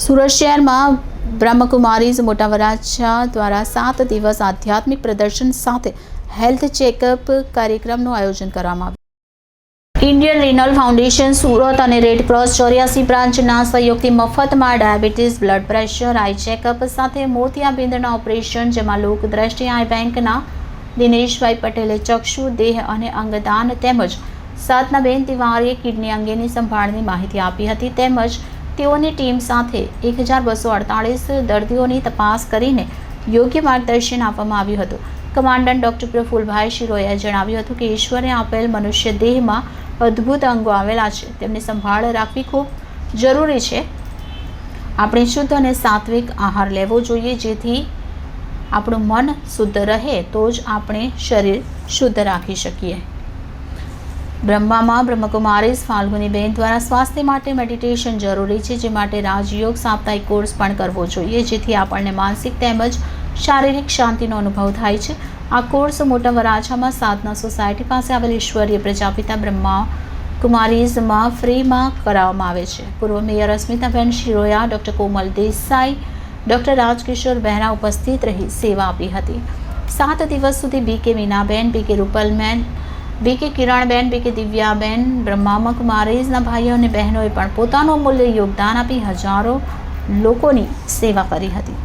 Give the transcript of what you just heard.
સુરત શહેરમાં બ્રહ્મકુમારીઝ મોટા વરાછા દ્વારા સાત દિવસ આધ્યાત્મિક પ્રદર્શન સાથે હેલ્થ ચેકઅપ કાર્યક્રમનું આયોજન કરવામાં આવ્યું. ઇન્ડિયન રિનલ ફાઉન્ડેશન સુરત અને રેડ ક્રોસ ચોર્યાસી બ્રાન્ચના સહયોગથી મફતમાં diabetes blood pressure, eye checkup સાથે મોતિયાબિંદના ઓપરેશન, જેમાં લોક દ્રષ્ટિ આઈ બેંકના દિનેશભાઈ પટેલે ચક્ષુ, દેહ અને અંગદાન તેમજ સાધનાબેન તિવારીએ કિડની અંગેની સંભાળની માહિતી આપી હતી તેમજ તેઓની ટીમ સાથે એક હજાર બસો અડતાળીસ દર્દીઓની તપાસ કરીને યોગ્ય માર્ગદર્શન આપવામાં આવ્યું હતું. કમાન્ડન્ટ ડૉક્ટર પ્રફુલભાઈ શિરોયાએ જણાવ્યું હતું કે ઈશ્વરે આપેલ મનુષ્ય દેહમાં અદ્ભુત અંગો આવેલા છે. તેમની સંભાળ રાખવી ખૂબ જરૂરી છે. આપણે શુદ્ધ અને સાત્વિક આહાર લેવો જોઈએ જેથી આપણું મન શુદ્ધ રહે તો જ આપણે શરીર શુદ્ધ રાખી શકીએ. બ્રહ્મામાં બ્રહ્મકુમારીઝ ફાલ્ગુનીબેન દ્વારા સ્વાસ્થ્ય માટે મેડિટેશન જરૂરી છે, જે માટે રાજયોગ સાપ્તાહિક કોર્સ પણ કરવો જોઈએ, જેથી આપણને માનસિક તેમજ શારીરિક શાંતિનો અનુભવ થાય છે. આ કોર્સ મોટા વરાછામાં સાધના સોસાયટી પાસે આવેલ ઈશ્વરીય પ્રજાપિતા બ્રહ્મા કુમારીઝમાં ફ્રીમાં કરાવવામાં આવે છે. પૂર્વ mayor Asmitaben Shiroya, doctor Komal Desai, doctor Rajkishor Behera ઉપસ્થિત રહી સેવા આપી હતી. સાત દિવસ સુધી બી કે મીનાબેન બી કે રૂપલમેન બી કે કિરણબેન બીકે દિવ્યાબેન બ્રહ્મામાં કુમારીઝના ભાઈઓ અને બહેનોએ પણ પોતાનું અમૂલ્ય યોગદાન આપી હજારો લોકોની સેવા કરી હતી.